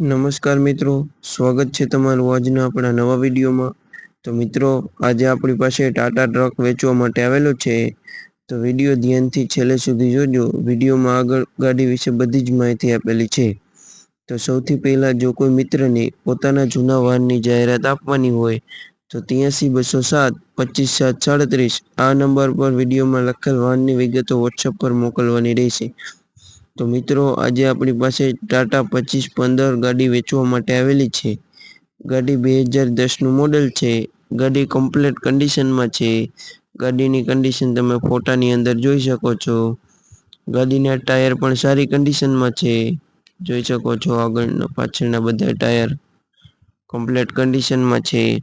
નમસ્કાર મિત્રો, સ્વાગત છે તમારું આજના આપણા નવા વિડીયોમાં. તો મિત્રો, આજે આપણી પાસે ટાટા ટ્રક વેચવા માટે આવેલો છે. તો વીડિયો ધ્યાનથી છેલ્લે સુધી જોજો. વિડીયોમાં આગળ ગાડી વિશે બધી જ માહિતી આપેલી છે. તો સૌથી પહેલા જો કોઈ મિત્રને પોતાના જૂના વાહનની જાહેરાત આપવાની હોય, તો ત્યાંસી બસો સાત, પચીસ સાત, સાડત્રીસ આ નંબર પર વિડીયોમાં લખેલ વાહનની વિગતો વોટ્સઅપ પર મોકલવાની રહેશે. તો મિત્રો, આજે આપણી પાસે ટાટા પચીસ પંદર ગાડી વેચવા માટે આવેલી છે. ગાડી બે હજાર દસનું મોડેલ છે. ગાડી કમ્પ્લેટ કન્ડિશનમાં છે. ગાડીની કન્ડિશન તમે ફોટાની અંદર જોઈ શકો છો. ગાડીના ટાયર પણ સારી કન્ડિશનમાં છે. જોઈ શકો છો આગળના, પાછળના બધા ટાયર કમ્પ્લેટ કન્ડિશનમાં છે.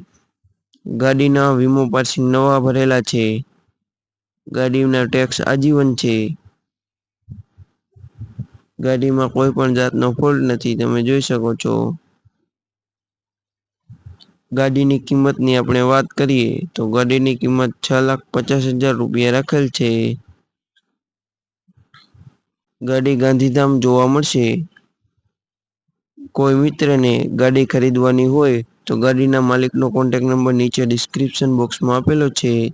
ગાડીના વીમો પાર્સિંગ નવા ભરેલા છે. ગાડીના ટેક્સ આજીવન છે. ગાડીમાં કોઈ પણ જાતનો ફોલ્ટ નથી, તમે જોઈ શકો છો. ગાડીની કિંમતની આપણે વાત કરીએ, તો ગાડીની કિંમત છ લાખ પચાસ હજાર રૂપિયા રાખેલ છે. ગાડી ગાંધીધામ જોવા મળશે. કોઈ મિત્રને ગાડી ખરીદવાની હોય, તો ગાડીના માલિકનો કોન્ટેક નંબર નીચે ડિસ્ક્રિપ્શન બોક્સમાં આપેલો છે.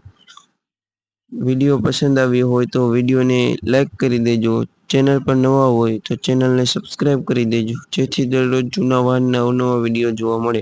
વીડિયો પસંદ આવ્યો હોય તો વિડીયોને લાઇક કરી દેજો. ચેનલ પર નવા હોય તો ચેનલને સબસ્ક્રાઈબ કરી દેજો. જેથી દરરોજ જૂના વાહનના અવનવા વીડિયો જોવા મળે.